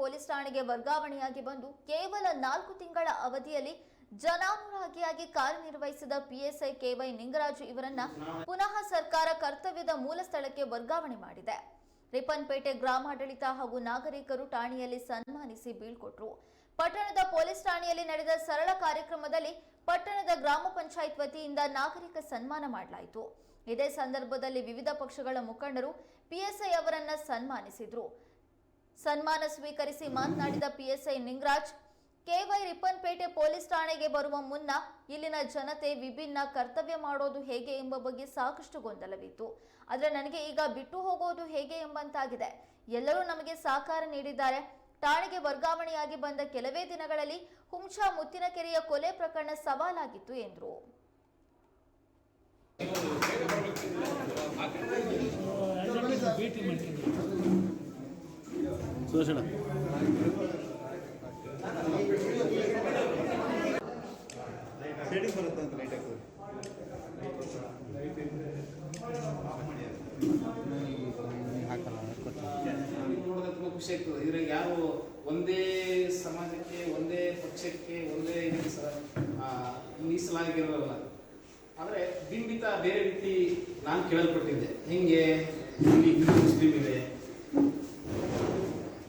Police ಠಾಣೆಗೆ ವರ್ಗಾವಣೆಯಾಗಿ ಬಂದು ಕೇವಲ ನಾಲ್ಕು ತಿಂಗಳ ಅವಧಿಯಲ್ಲಿ ಜನಾನುರಾಗಿಯಾಗಿ ಕಾರ್ಯನಿರ್ವಹಿಸಿದ ಪಿಎಸ್ಐ ಕೆವೈ ನಿಂಗರಾಜು ಇವರನ್ನ ಪುನಃ ಸರ್ಕಾರ ಕರ್ತವ್ಯದ ಮೂಲ ಸ್ಥಳಕ್ಕೆ ವರ್ಗಾವಣೆ ಮಾಡಿದೆ. ರಿಪ್ಪನ್ಪೇಟೆ ಗ್ರಾಮಾಡಳಿತ ಹಾಗೂ ನಾಗರಿಕರು ಠಾಣೆಯಲ್ಲಿ ಸನ್ಮಾನಿಸಿ ಬೀಳ್ಕೊಟ್ರು. ಪಟ್ಟಣದ ಪೊಲೀಸ್ ಠಾಣೆಯಲ್ಲಿ ನಡೆದ ಸರಳ ಕಾರ್ಯಕ್ರಮದಲ್ಲಿ ಪಟ್ಟಣದ ಗ್ರಾಮ ಪಂಚಾಯತ್ ವತಿಯಿಂದ ನಾಗರಿಕ ಸನ್ಮಾನ ಮಾಡಲಾಯಿತು. ಇದೇ ಸಂದರ್ಭದಲ್ಲಿ ವಿವಿಧ ಪಕ್ಷಗಳ ಮುಖಂಡರು ಪಿಎಸ್ಐ ಅವರನ್ನ ಸನ್ಮಾನಿಸಿದ್ರು. ಸನ್ಮಾನ ಸ್ವೀಕರಿಸಿ ಮಾತನಾಡಿದ PSI Ningaraj KY Ripponpet police ಠಾಣೆಗೆ ಬರುವ ಮುನ್ನ ಇಲ್ಲಿನ ಜನತೆ ವಿಭಿನ್ನ ಕರ್ತವ್ಯ ಮಾಡೋದು ಹೇಗೆ ಎಂಬ ಬಗ್ಗೆ ಸಾಕಷ್ಟು ಗೊಂದಲವಿತ್ತು. ಆದರೆ ನನಗೆ ಈಗ ಬಿಟ್ಟು ಹೋಗೋದು ಹೇಗೆ ಎಂಬಂತಾಗಿದೆ. ಎಲ್ಲರೂ ನಮಗೆ ಸಹಕಾರ ನೀಡಿದ್ದಾರೆ. ಠಾಣೆಗೆ ವರ್ಗಾವಣೆಯಾಗಿ ಬಂದ ಕೆಲವೇ ದಿನಗಳಲ್ಲಿ ಹುಂಚಾ ಮುತ್ತಿನಕೆರೆಯ ಕೊಲೆ ಪ್ರಕರಣ ಸವಾಲಾಗಿತ್ತು ಎಂದರು. ತುಂಬ ಖುಷಿ ಇದ್ರಾಗ ಒಂದೇ ಸಮಾಜಕ್ಕೆ ಒಂದೇ ಪಕ್ಷಕ್ಕೆ ಒಂದೇ ಆದರೆ ಬಿಂಬಿತ ಬೇರೆ ರೀತಿ ನಾನು ಕೇಳಲ್ಪಟ್ಟಿದ್ದೆ. ಹಿಂಗೆ? ಇಲ್ಲಿ ಹಿಂದೂ ಮುಸ್ಲಿಂ ಇದೆ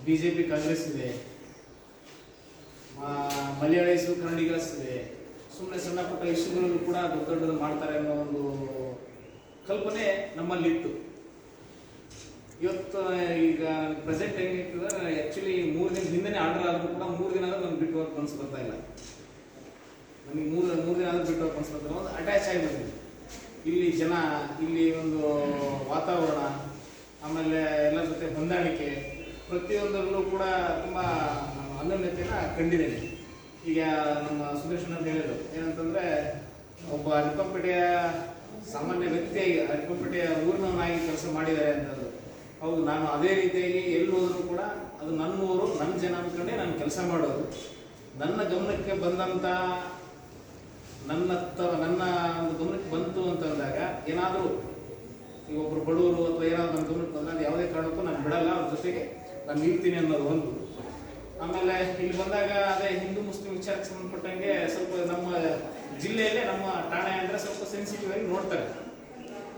ಬಿ ಜೆ ಪಿ ಕಾಂಗ್ರೆಸ್ ಇದೆ ಮಲಯಾಳೀಸು ಕನ್ನಡಿಗರ್ಸ್ ಇದೆ. ಸುಮ್ಮನೆ ಸಣ್ಣ ಪುಟ್ಟ ಇಶ್ಯೂಗಳನ್ನು ಕೂಡ ದೊಡ್ಡ ದೊಡ್ಡದು ಮಾಡ್ತಾರೆ ಅನ್ನೋ ಒಂದು ಕಲ್ಪನೆ ನಮ್ಮಲ್ಲಿತ್ತು. ಇವತ್ತು ಈಗ ಪ್ರೆಸೆಂಟ್ ಹೆಂಗಿರ್ತದೆ ಆ್ಯಕ್ಚುಲಿ ಮೂರು ದಿನ ಹಿಂದೆನೇ ಆರ್ಡರ್ ಆದರೂ ಕೂಡ ಮೂರು ದಿನ ಆದರೂ ನಮ್ಗೆ ಬಿಟ್ಟು ಹೋಗಕ್ಕೆ ಮನ್ಸು ಬರ್ತಾ ಇಲ್ಲ. ನಮಗೆ ಮೂರು ಮೂರು ದಿನ ಆದರೂ ಬಿಟ್ಟು ಹೋಗಕ್ಕೆ ಮನ್ಸು ಬರ್ತಾ ಒಂದು ಅಟ್ಯಾಚ್ ಆಗಿಬಿಟ್ಟಿದೆ. ಇಲ್ಲಿ ಜನ, ಇಲ್ಲಿ ಒಂದು ವಾತಾವರಣ, ಆಮೇಲೆ ಎಲ್ಲರ ಜೊತೆ ಹೊಂದಾಣಿಕೆ ಪ್ರತಿಯೊಂದರಲ್ಲೂ ಕೂಡ ತುಂಬ ಅನನ್ಯತೆಯನ್ನು ಕಂಡಿದ್ದೇನೆ ಈಗ ನಮ್ಮ ಸುದರ್ಶನ್ ಅಂತ ಹೇಳಿದ್ರು. ಏನಂತಂದ್ರೆ, ಒಬ್ಬ ಅರಿಪಂಪೇಟೆಯ ಸಾಮಾನ್ಯ ವ್ಯಕ್ತಿಯಾಗಿ ಅರಿಪಂಪೇಟೆಯ ಊರಿನವನಾಗಿ ಕೆಲಸ ಮಾಡಿದ್ದಾರೆ ಅಂತಂದ್ರು ಹೌದು, ನಾನು ಅದೇ ರೀತಿಯಾಗಿ ಎಲ್ಲಿ ಹೋದ್ರು ಕೂಡ ಅದು ನನ್ನ ಊರು ನನ್ನ ಜನ ಅಂದ್ಕೊಂಡೆ ನಾನು ಕೆಲಸ ಮಾಡೋದು. ನನ್ನ ಗಮನಕ್ಕೆ ಬಂದಂತ, ನನ್ನ ತ- ನನ್ನ ಒಂದು ಗಮನಕ್ಕೆ ಬಂತು ಅಂತಂದಾಗ ಏನಾದರೂ ಈಗ ಒಬ್ರು ಬಡವರು ಅಥವಾ ಏನಾದರೂ ನನ್ನ ಗಮನಕ್ಕೆ ಬಂದಾಗ ಯಾವುದೇ ಕಾರಣಕ್ಕೂ ನಾನು ಬಿಡಲ್ಲ. ಅವ್ರ ಜೊತೆಗೆ ನಾನು ನಿಲ್ತೀನಿ ಅನ್ನೋದು ಒಂದು. ಆಮೇಲೆ ಇಲ್ಲಿ ಬಂದಾಗ ಅದೇ ಹಿಂದೂ ಮುಸ್ಲಿಂ ವಿಚಾರಕ್ಕೆ ಸಂಬಂಧಪಟ್ಟಂಗೆ ಸ್ವಲ್ಪ ನಮ್ಮ ಜಿಲ್ಲೆಯಲ್ಲೇ ನಮ್ಮ ಠಾಣೆ ಅಂದರೆ ಸ್ವಲ್ಪ ಸೆನ್ಸಿಟಿವ್ ಆಗಿ ನೋಡ್ತಾರೆ.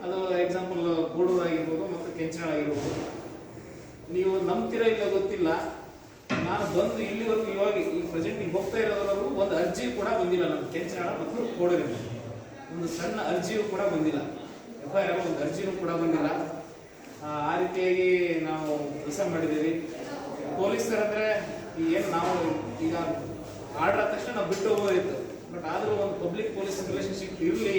ಅದು ಎಕ್ಸಾಂಪಲ್ ಗೂಡೂರು ಆಗಿರ್ಬೋದು ಮತ್ತು ಕೆಂಚನಾಳ ಆಗಿರ್ಬೋದು. ನೀವು ನಂಬ್ತೀರಾ ಇಲ್ಲ ಗೊತ್ತಿಲ್ಲ. ನಾನು ಬಂದು ಇಲ್ಲಿವರೆಗೂ ಇವಾಗ ಈ ಪ್ರೆಸೆಂಟ್ ನೀವು ಹೋಗ್ತಾ ಇರೋದ್ರವರೆಗೂ ಒಂದು ಅರ್ಜಿ ಕೂಡ ಬಂದಿಲ್ಲ ನಮ್ಮ ಕೆಂಚನಾಳ ಮತ್ತು ಕೋಡೂರಿನ ಒಂದು ಸಣ್ಣ ಅರ್ಜಿಯೂ ಕೂಡ ಬಂದಿಲ್ಲ. ಎಫ್ ಐ ಆರ್ ಒಂದು ಅರ್ಜಿನೂ ಕೂಡ ಬಂದಿಲ್ಲ. ಆ, ರೀತಿಯಾಗಿ ಕೆಲಸ ಮಾಡಿದ್ದೀವಿ. ಪೊಲೀಸರಂದರೆ ಏನು ನಾವು ಈಗ ಆರ್ಡರ್ ಆದ ತಕ್ಷಣ ನಾವು ಬಿಟ್ಟು ಹೋಗೋದಿತ್ತು. ಬಟ್ ಆದರೂ ಒಂದು ಪಬ್ಲಿಕ್ ಪೊಲೀಸ್ ರಿಲೇಷನ್ಶಿಪ್ ಇರಲಿ,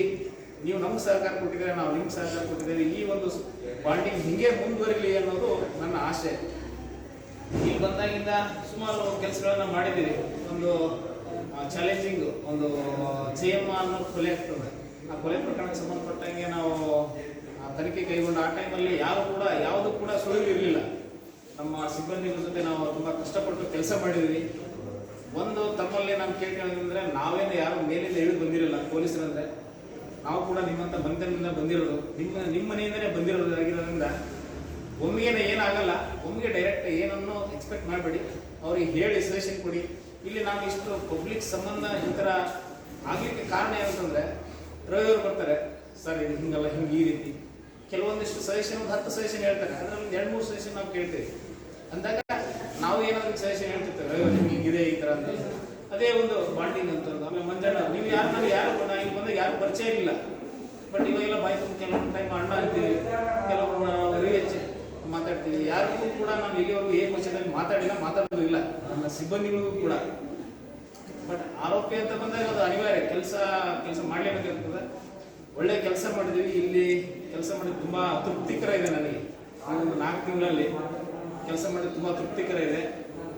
ನೀವು ನಮ್ಗೆ ಸಹಕಾರ ಕೊಟ್ಟಿದ್ದೀರಾ, ನಾವು ನಿಮ್ಗೆ ಸಹಕಾರ ಕೊಟ್ಟಿದ್ದೀರಿ ಈ ಒಂದು ಬಾಂಡಿಂಗ್ ಹಿಂಗೆ ಮುಂದುವರಿಲಿ ಅನ್ನೋದು ನನ್ನ ಆಸೆ. ಇಲ್ಲಿ ಬಂದಾಗಿಂದ ಸುಮಾರು ಕೆಲಸಗಳನ್ನ ಮಾಡಿದ್ದೀರಿ ಒಂದು ಚಾಲೆಂಜಿಂಗ್ ಒಂದು ಜಯಮ್ಮ ಅನ್ನೋ ಕೊಲೆ ಆಗ್ತದೆ. ಆ ಕೊಲೆ ಪ್ರಕರಣಕ್ಕೆ ಸಂಬಂಧಪಟ್ಟಂಗೆ ನಾವು ತನಿಖೆ ಕೈಗೊಂಡ ಆ ಟೈಮಲ್ಲಿ ಯಾರು ಕೂಡ, ಯಾವುದು ಕೂಡ ಸುಳಿವು ಇರಲಿಲ್ಲ ನಮ್ಮ ಸಿಬ್ಬಂದಿಗಳ ಜೊತೆ ನಾವು ತುಂಬಾ ಕಷ್ಟಪಟ್ಟು ಕೆಲಸ ಮಾಡಿದ್ವಿ. ಒಂದು ತಮ್ಮಲ್ಲಿ ನಾನು ಕೇಳ್ಕೊಳ್ಳೋದಂದ್ರೆ ನಾವೇನು ಯಾರು ಮೇಲಿಂದ ಹೇಳಿ ಬಂದಿರಲ್ಲ, ಪೊಲೀಸರಂದ್ರೆ, ನಾವು ಕೂಡ ನಿಮ್ಮಂತ ಬಂಧನದಿಂದ ಬಂದಿರೋದು. ನಿಮ್ಮ ನಿಮ್ಮ ಮನೆಯಿಂದನೇ ಬಂದಿರೋದಾಗಿರೋದ್ರಿಂದ ಒಮ್ಮೆಗೆ ಏನಾಗಲ್ಲ, ಒಮ್ಮೆಗೆ ಡೈರೆಕ್ಟ್ ಏನನ್ನು ಎಕ್ಸ್ಪೆಕ್ಟ್ ಮಾಡಬೇಡಿ. ಅವ್ರಿಗೆ ಹೇಳಿ ಸಜೆಷನ್ ಕೊಡಿ. ಇಲ್ಲಿ ನಾವು ಇಷ್ಟು ಪಬ್ಲಿಕ್ ಸಂಬಂಧ ಈ ಥರ ಆಗ್ಲಿಕ್ಕೆ ಕಾರಣ ಏನಂತಂದ್ರೆ ರವಿಯವರು ಬರ್ತಾರೆ, ಸರ್, ಇದು ಹಿಂಗಲ್ಲ, ಹಿಂಗೆ ಈ ರೀತಿ. ಕೆಲವೊಂದಿಷ್ಟು ಸಜೆಷನ್, ಒಂದು ಹತ್ತು ಸಜೆಷನ್ ಹೇಳ್ತಾರೆ. ಅದ್ರಲ್ಲಿ ಒಂದು ಎರಡು, ಮೂರು ಸಜೆಷನ್ ನಾವು ಕೇಳ್ತೇವೆ. ಅಂದಾಗ ನಾವು ಏನಾದ್ರು ಸಜೆಷನ್ ಹೇಳ್ತಿರ್ತೇವೆ ಅಯ್ಯೋ, ನಿಮ್ಗೆ ಇದೆ ಈ ಥರ ಅಂತ ಅದೇ ಒಂದು ಬಾಂಡಿಂಗ್ ಅಂತ ಆಮೇಲೆ ಮಂಜಣ್ಣ ನೀವು ಯಾರು ನನಗೆ ಯಾರು ನಾ ಇಲ್ಲಿ ಬಂದಾಗ ಯಾರು ಪರಿಚಯ ಇಲ್ಲ. ಬಟ್ ಇವಾಗೆಲ್ಲ ಬಾಯ್ ತುಂಬ ಕೆಲವೊಂದು ಟೈಮ್ ಅಣ್ಣ ಅಂತೀವಿ ಕೆಲವೊಬ್ಬರು ನಾವು ಹೆಚ್ಚು ಮಾತಾಡ್ತೀವಿ. ಯಾರಿಗೂ ಕೂಡ ನಾನು ಇಲ್ಲಿವರೆಗೂ ಏ ಪಕ್ಷದಲ್ಲಿ ಮಾತಾಡಿಲ್ಲ, ಮಾತಾಡೋದು ಇಲ್ಲ. ನನ್ನ ಸಿಬ್ಬಂದಿಗಳಿಗೂ ಕೂಡ. ಬಟ್ ಆರೋಪಿ ಅಂತ ಬಂದಾಗ ಅದು ಅನಿವಾರ್ಯ. ಕೆಲಸ ಕೆಲಸ ಮಾಡ್ಲೇಬೇಕಾಗ್ತದೆ. ಒಳ್ಳೆ ಕೆಲಸ ಮಾಡಿದೀವಿ ಇಲ್ಲಿ ಕೆಲಸ ಮಾಡಿ ತುಂಬಾ ತೃಪ್ತಿಕರ ಇದೆ ನನಗೆ. ಒಂದು ನಾಲ್ಕು ತಿಂಗಳಲ್ಲಿ ಕೆಲಸ ಮಾಡಿ ತುಂಬಾ ತೃಪ್ತಿಕರ ಇದೆ.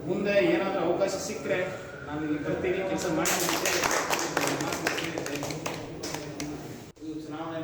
ಮುಂದೆ ಏನಾದರೂ ಅವಕಾಶ ಸಿಕ್ಕರೆ ನಾನು ಇಲ್ಲಿ ಬರ್ತೀನಿ, ಕೆಲಸ ಮಾಡ್ತೀನಿ ಚುನಾವಣೆ